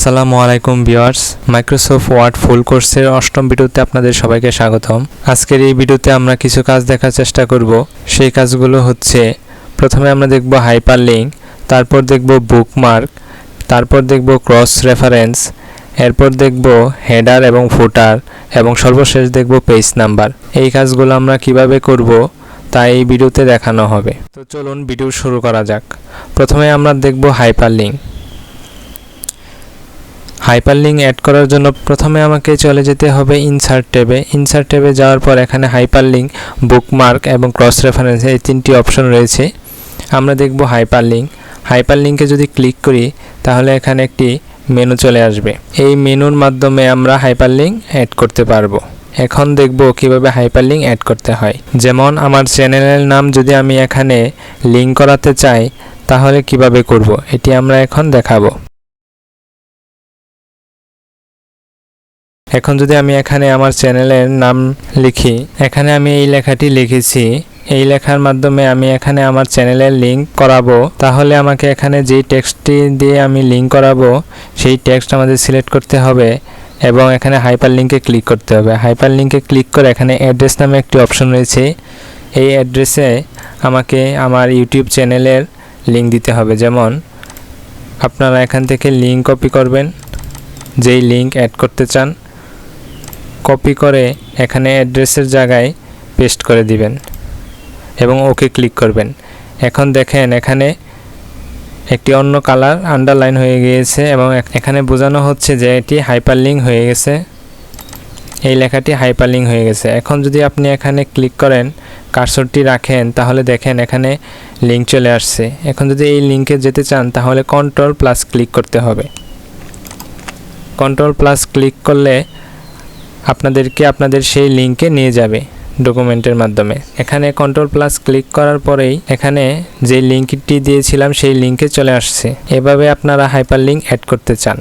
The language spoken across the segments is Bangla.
আসসালামু আলাইকুম ভিউয়ার্স মাইক্রোসফট ওয়ার্ড ফুল কোর্সের অষ্টম ভিডিওতে আপনাদের সবাইকে স্বাগতম। আজকের এই ভিডিওতে আমরা কিছু কাজ দেখার চেষ্টা করব। সেই কাজগুলো হচ্ছে, প্রথমে আমরা দেখব হাইপার লিঙ্ক তারপর দেখব বুকমার্ক তারপর দেখব ক্রস রেফারেন্স এরপর দেখব হেডার এবং ফুটার এবং সর্বশেষ দেখব পেজ নাম্বার এই কাজগুলো আমরা কীভাবে করব, তা এই ভিডিওতে দেখানো হবে। তো চলুন ভিডিও শুরু করা যাক। প্রথমে আমরা দেখব হাইপার লিঙ্ক হাইপারলিঙ্ক অ্যাড করার জন্য প্রথমে আমাকে চলে যেতে হবে ইনসার্ট ট্যাবে। ইনসার্ট ট্যাবে যাওয়ার পর এখানে হাইপারলিঙ্ক বুকমার্ক এবং ক্রস রেফারেন্স এই তিনটি অপশন রয়েছে। আমরা দেখব হাইপারলিঙ্ক হাইপারলিঙ্কে যদি ক্লিক করি, তাহলে এখানে একটি মেনু চলে আসবে। এই মেনুর মাধ্যমে আমরা হাইপারলিঙ্ক অ্যাড করতে পারব। এখন দেখব কীভাবে হাইপারলিঙ্ক অ্যাড করতে হয়। যেমন আমার চ্যানেলের নাম যদি আমি এখানে লিঙ্ক করাতে চাই, তাহলে কীভাবে করব? এটি আমরা এখন দেখাবো। এখন যদি আমি এখানে আমার চ্যানেলের নাম লিখি, এখানে আমি এই লেখাটি লিখেছি। এই লেখার মাধ্যমে আমি এখানে আমার চ্যানেলের লিঙ্ক করাবো। তাহলে আমাকে এখানে যেই টেক্সটটি দিয়ে আমি লিঙ্ক করাবো, সেই টেক্সট আমাদের সিলেক্ট করতে হবে এবং এখানে হাইপার লিঙ্কে ক্লিক করতে হবে। হাইপার লিঙ্কে ক্লিক করে এখানে অ্যাড্রেস নামে একটি অপশন রয়েছে। এই অ্যাড্রেসে আমাকে আমার ইউটিউব চ্যানেলের লিঙ্ক দিতে হবে। যেমন, আপনারা এখান থেকে লিঙ্ক কপি করবেন, যেই লিঙ্ক অ্যাড করতে চান কপি করে এখানে অ্যাড্রেসের জায়গায় পেস্ট করে দিবেন এবং ওকে ক্লিক করবেন। এখন দেখেন এখানে একটি অন্য কালার আন্ডারলাইন হয়ে গিয়েছে এবং এখানে বোঝানো হচ্ছে যে এটি হাইপারলিঙ্ক হয়ে গেছে। এই লেখাটি হাইপারলিঙ্ক হয়ে গেছে। এখন যদি আপনি এখানে ক্লিক করেন কার্সরটি রাখেন, তাহলে দেখেন এখানে লিঙ্ক চলে আসছে। এখন যদি এই লিঙ্কে যেতে চান, তাহলে কন্ট্রোল প্লাস ক্লিক করতে হবে। কন্ট্রোল প্লাস ক্লিক করলে আপনাদেরকে আপনাদের সেই লিঙ্কে নিয়ে যাবে ডকুমেন্টের মাধ্যমে। এখানে কন্ট্রোল প্লাস ক্লিক করার পরেই এখানে যে লিঙ্কটি দিয়েছিলাম সেই লিঙ্কে চলে আসছে। এভাবে আপনারা হাইপার লিঙ্ক অ্যাড করতে চান।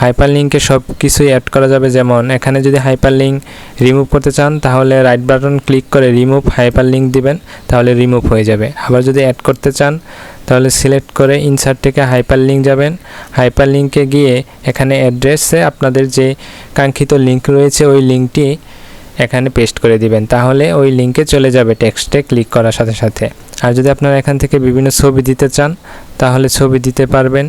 হাইপার লিঙ্কে সব কিছুই অ্যাড করা যাবে যেমন এখানে যদি হাইপার লিঙ্ক রিমুভ করতে চান তাহলে রাইট বাটন ক্লিক করে রিমুভ হাইপার লিঙ্ক দিবেন, তাহলে রিমুভ হয়ে যাবে। আবার যদি অ্যাড করতে চান তাহলে সিলেক্ট করে ইনসার্ট থেকে হাইপার লিঙ্ক যাবেন। হাইপার লিঙ্কে গিয়ে এখানে অ্যাড্রেসে আপনাদের যে কাঙ্ক্ষিত লিঙ্ক রয়েছে, ওই লিঙ্কটি এখানে পেস্ট করে দিবেন। তাহলে ওই লিঙ্কে চলে যাবে টেক্সটে ক্লিক করার সাথে সাথে। আর যদি আপনারা এখান থেকে বিভিন্ন ছবি দিতে চান, তাহলে ছবি দিতে পারবেন।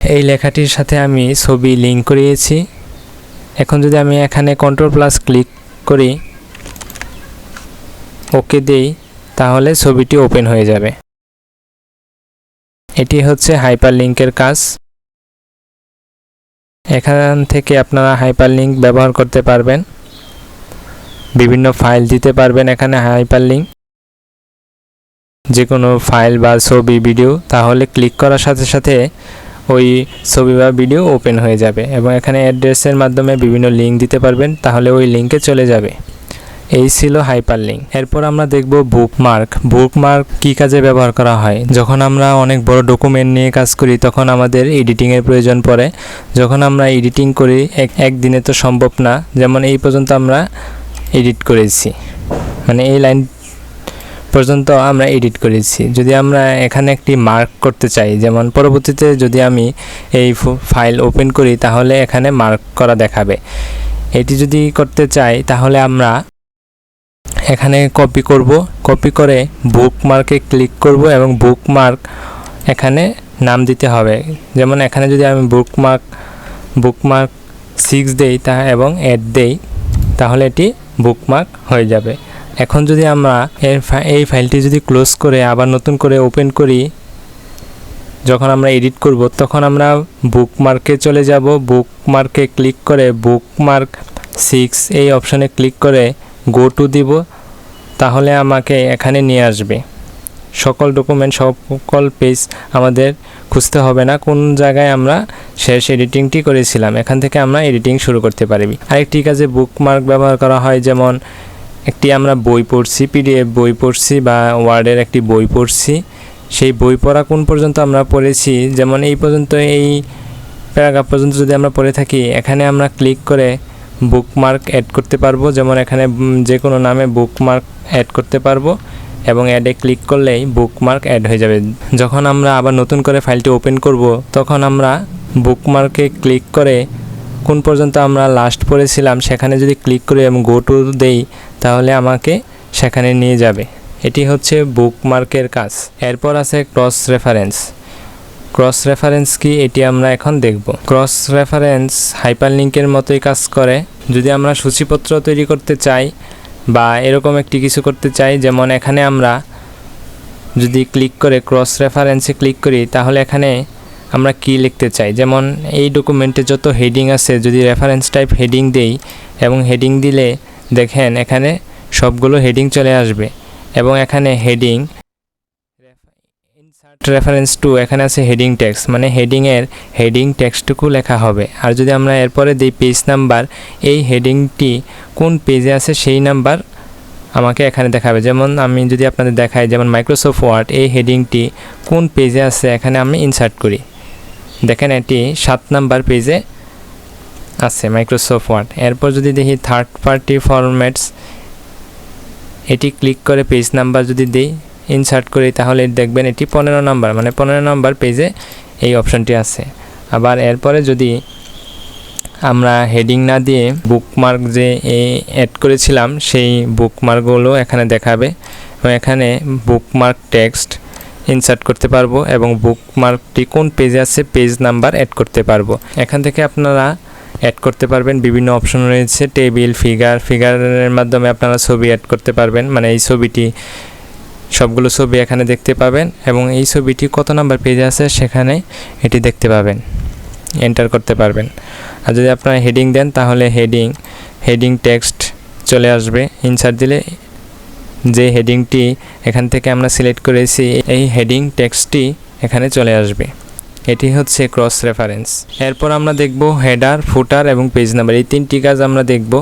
এই লেখাটির সাথে আমি ছবি লিঙ্ক করিয়েছি। এখন যদি আমি এখানে কন্ট্রোল প্লাস ক্লিক করি ওকে দেই, তাহলে ছবিটি ওপেন হয়ে যাবে। এটি হচ্ছে হাইপার লিঙ্কের কাজ। এখান থেকে আপনারা হাইপার লিঙ্ক ব্যবহার করতে পারবেন। বিভিন্ন ফাইল দিতে পারবেন এখানে হাইপার লিঙ্ক যে কোনো ফাইল বা ছবি, ভিডিও, তাহলে ক্লিক করার সাথে সাথে ওই ছবি বা ভিডিও ওপেন হয়ে যাবে এবং এখানে অ্যাড্রেসের মাধ্যমে বিভিন্ন লিঙ্ক দিতে পারবেন, তাহলে ওই লিঙ্কে চলে যাবে। এই ছিল হাইপার লিঙ্ক এরপর আমরা দেখব বুকমার্ক। বুকমার্ক কি কাজে ব্যবহার করা হয়? যখন আমরা অনেক বড় ডকুমেন্ট নিয়ে কাজ করি, তখন আমাদের এডিটিংয়ের প্রয়োজন পড়ে। যখন আমরা এডিটিং করি, এক, একদিনে তো সম্ভব না। যেমন এই পর্যন্ত আমরা এডিট করেছি। মানে এই লাইন পর্যন্ত আমরা এডিট করেছি। যদি আমরা এখানে একটি মার্ক করতে চাই, যেমন পরবর্তীতে যদি আমি এই ফাইল ওপেন করি, তাহলে এখানে মার্ক করা দেখাবে। এটি যদি করতে চাই, তাহলে আমরা এখানে কপি করব। কপি করে বুকমার্কে ক্লিক করব এবং বুকমার্ক এখানে নাম দিতে হবে। যেমন এখানে যদি আমি বুকমার্ক বুকমার্ক সিক্স দেই তা এবং অ্যাড দেই, তাহলে এটি বুকমার্ক হয়ে যাবে। এখন যদি আমরা এর এই ফাইলটি যদি ক্লোজ করে আবার নতুন করে ওপেন করি, যখন আমরা এডিট করব, তখন আমরা বুকমার্কে চলে যাব। বুকমার্কে ক্লিক করে বুকমার্ক সিক্স এই অপশনে ক্লিক করে গো টু দিব, তাহলে আমাকে এখানে নিয়ে আসবে। সকল ডকুমেন্ট সকল পেজ আমাদের খুঁজতে হবে না, কোন জায়গায় আমরা শেষ এডিটিংটি করেছিলাম, এখান থেকে আমরা এডিটিং শুরু করতে পারবি। আরেকটি কাজে বুকমার্ক ব্যবহার করা হয়, যেমন একটি আমরা বই পড়ছি পিডিএফ বই পড়ছি বা ওয়ার্ডের একটি বই পড়ছি, সেই বই পড়া কোন পর্যন্ত আমরা পড়েছি, যেমন এই পর্যন্ত, এই প্যারাগ্রাফ পর্যন্ত যদি আমরা পড়ে থাকি, এখানে আমরা ক্লিক করে বুকমার্ক অ্যাড করতে পারব। যেমন এখানে যে কোনো নামে বুকমার্ক অ্যাড করতে পারব এবং অ্যাডে ক্লিক করলেই বুকমার্ক অ্যাড হয়ে যাবে। যখন আমরা আবার নতুন করে ফাইলটি ওপেন করব, তখন আমরা বুকমার্কে ক্লিক করে কোন পর্যন্ত আমরা লাস্ট পড়েছিলাম সেখানে যদি ক্লিক করি এবং গো টু দেই, তাহলে আমাকে সেখানে নিয়ে যাবে। এটি হচ্ছে বুকমার্কের কাজ। এরপর আছে ক্রস রেফারেন্স ক্রস রেফারেন্স কি এটি আমরা এখন দেখব। ক্রস রেফারেন্স হাইপারলিংকের মতোই কাজ করে। যদি আমরা সূচিপত্র তৈরি করতে চাই বা এরকম একটি কিছু করতে চাই, যেমন এখানে আমরা যদি ক্লিক করে ক্রস রেফারেন্সে ক্লিক করি, তাহলে এখানে আমরা কি লিখতে চাই। যেমন এই ডকুমেন্টে যত হেডিং আছে, যদি রেফারেন্স টাইপ হেডিং দেই এবং হেডিং দিলে দেখেন এখানে সবগুলো হেডিং চলে আসবে এবং এখানে হেডিং রেফারেন্স টু এখানে আছে হেডিং টেক্সট মানে হেডিংয়ের হেডিং টেক্সটটুকু লেখা হবে। আর যদি আমরা এরপরে দিই পেজ নাম্বার এই হেডিংটি কোন পেজে আছে সেই নাম্বার আমাকে এখানে দেখাবে। যেমন আমি যদি আপনাদের দেখাই, যেমন মাইক্রোসফট ওয়ার্ড এই হেডিংটি কোন পেজে আছে, এখানে আমি ইনসার্ট করি। দেখেন এটি সাত নাম্বার পেজে আছে মাইক্রোসফট ওয়ার্ড এরপর যদি দেখি থার্ড পার্টি ফরম্যাটস এটি ক্লিক করে পেজ নাম্বার যদি দিই ইনসার্ট করি, তাহলে দেখবেন এটি পনেরো নাম্বার মানে পনেরো নাম্বার পেজে এই অপশনটি আছে। আবার এরপরে যদি আমরা হেডিং না দিয়ে বুকমার্ক যে অ্যাড করেছিলাম, সেই বুকমার্কগুলো এখানে দেখাবে এবং এখানে বুকমার্ক টেক্সট ইনসার্ট করতে পারব এবং বুকমার্কটি কোন পেজে আছে পেজ নাম্বার অ্যাড করতে পারব। এখান থেকে আপনারা অ্যাড করতে পারবেন, বিভিন্ন অপশন রয়েছে টেবিল ফিগার ফিগারের মাধ্যমে আপনারা ছবি অ্যাড করতে পারবেন মানে এই ছবিটি সবগুলো ছবি এখানে দেখতে পাবেন এবং এই ছবিটি কত নাম্বার পেজে আছে সেখানে এটি দেখতে পাবেন। এন্টার করতে পারবেন। আর যদি আপনারা হেডিং দেন, তাহলে হেডিং হেডিং টেক্সট চলে আসবে। ইনসার্ট দিলে যে হেডিংটি এখান থেকে আমরা সিলেক্ট করেছি, এই হেডিং টেক্সটটি এখানে চলে আসবে। এটি হচ্ছে ক্রস রেফারেন্স এরপর আমরা দেখব হেডার ফুটার এবং পেজ নাম্বার এই তিনটি কাজ আমরা দেখব।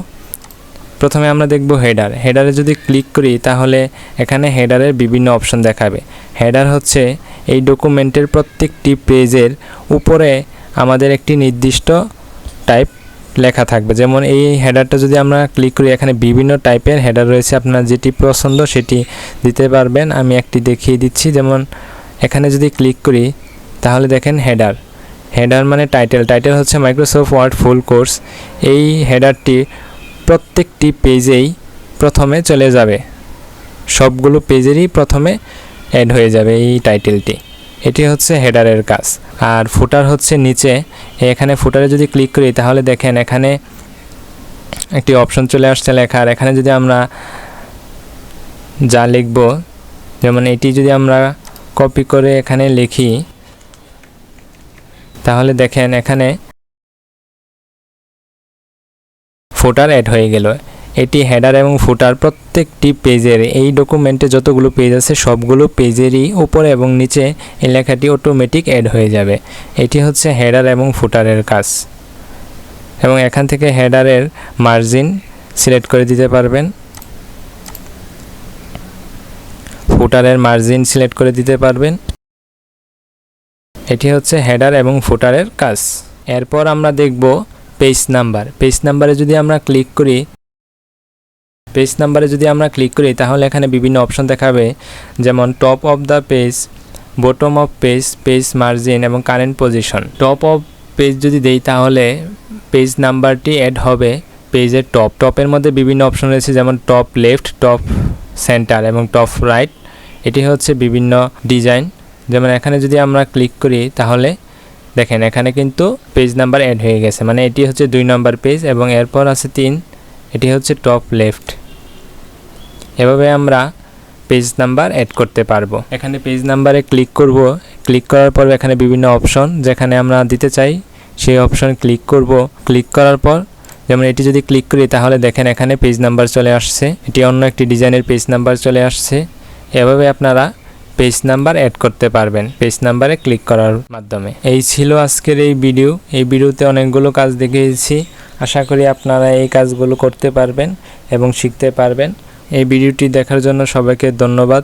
প্রথমে আমরা দেখব হেডার। হেডারে যদি ক্লিক করি, তাহলে এখানে হেডারের বিভিন্ন অপশন দেখাবে। হেডার হচ্ছে এই ডকুমেন্টের প্রত্যেকটি পেজের উপরে আমাদের একটি নির্দিষ্ট টাইপ লেখা থাকবে। যেমন এই হেডারটা যদি আমরা ক্লিক করি, এখানে বিভিন্ন টাইপের হেডার রয়েছে। আপনার যেটি পছন্দ সেটি দিতে পারবেন। আমি একটি দেখিয়ে দিচ্ছি। যেমন এখানে যদি ক্লিক করি, তাহলে দেখেন হেডার। হেডার মানে টাইটেল। টাইটেল হচ্ছে মাইক্রোসফট ওয়ার্ড ফুল কোর্স এই হেডারটি প্রত্যেকটি পেজেই প্রথমে চলে যাবে। সবগুলো পেজেরই প্রথমে অ্যাড হয়ে যাবে এই টাইটেলটি এটি হচ্ছে হেডারের কাজ। আর ফুটার হচ্ছে নিচে। এখানে ফুটারে যদি ক্লিক করি, তাহলে দেখেন এখানে একটি অপশন চলে আসছে লেখার এখানে যদি আমরা যা লিখব, যেমন এটি যদি আমরা কপি করে এখানে লিখি, তাহলে দেখেন এখানে ফুটার অ্যাড হয়ে গেল। এটি হেডার এবং ফুটার প্রত্যেকটি পেজের এই ডকুমেন্টে যতগুলো পেজ আছে, সবগুলো পেজেরই উপরে এবং নিচে এই লেখাটি অটোমেটিক অ্যাড হয়ে যাবে। এটি হচ্ছে হেডার এবং ফুটারের কাজ। এবং এখান থেকে হেডারের মার্জিন সিলেক্ট করে দিতে পারবেন। ফুটারের মার্জিন সিলেক্ট করে দিতে পারবেন। এটি হচ্ছে হেডার এবং ফুটারের কাজ। এরপর আমরা দেখব পেজ নাম্বার পেজ নাম্বারে যদি আমরা ক্লিক করি পেজ নাম্বারে যদি আমরা ক্লিক করি, তাহলে এখানে বিভিন্ন অপশন দেখাবে। যেমন top of the page bottom of page page margin এবং current position top of page যদি দেই, তাহলে পেজ নাম্বারটি অ্যাড হবে পেজের টপ টপের মধ্যে বিভিন্ন অপশন রয়েছে, যেমন টপ লেফট টপ সেন্টার এবং টপ রাইট এটি হচ্ছে বিভিন্ন ডিজাইন যেমন এখানে যদি আমরা ক্লিক করি, তাহলে দেখেন, এখানে কিন্তু পেজ নাম্বার অ্যাড হয়ে গেছে। মানে এটি হচ্ছে দুই নম্বর পেজ এবং এরপর আছে তিন। এটি হচ্ছে টপ লেফট এভাবে আমরা পেজ নাম্বার অ্যাড করতে পারব। এখানে পেজ নাম্বারে ক্লিক করব। ক্লিক করার পর এখানে বিভিন্ন অপশন যেখানে আমরা দিতে চাই, সেই অপশন ক্লিক করব। ক্লিক করার পর যেমন এটি যদি ক্লিক করি, তাহলে দেখেন এখানে পেজ নাম্বার চলে আসছে। এটি অন্য একটি ডিজাইনের পেজ নাম্বার চলে আসছে। এভাবে আপনারা পেজ নাম্বার অ্যাড করতে পারবেন। পেজ নাম্বারে ক্লিক করার মাধ্যমে। এই ছিল আজকের এই ভিডিও এই ভিডিওতে অনেকগুলো কাজ দেখিয়েছি। আশা করি আপনারা এই কাজগুলো করতে পারবেন এবং শিখতে পারবেন। এই ভিডিওটি দেখার জন্য সবাইকে ধন্যবাদ।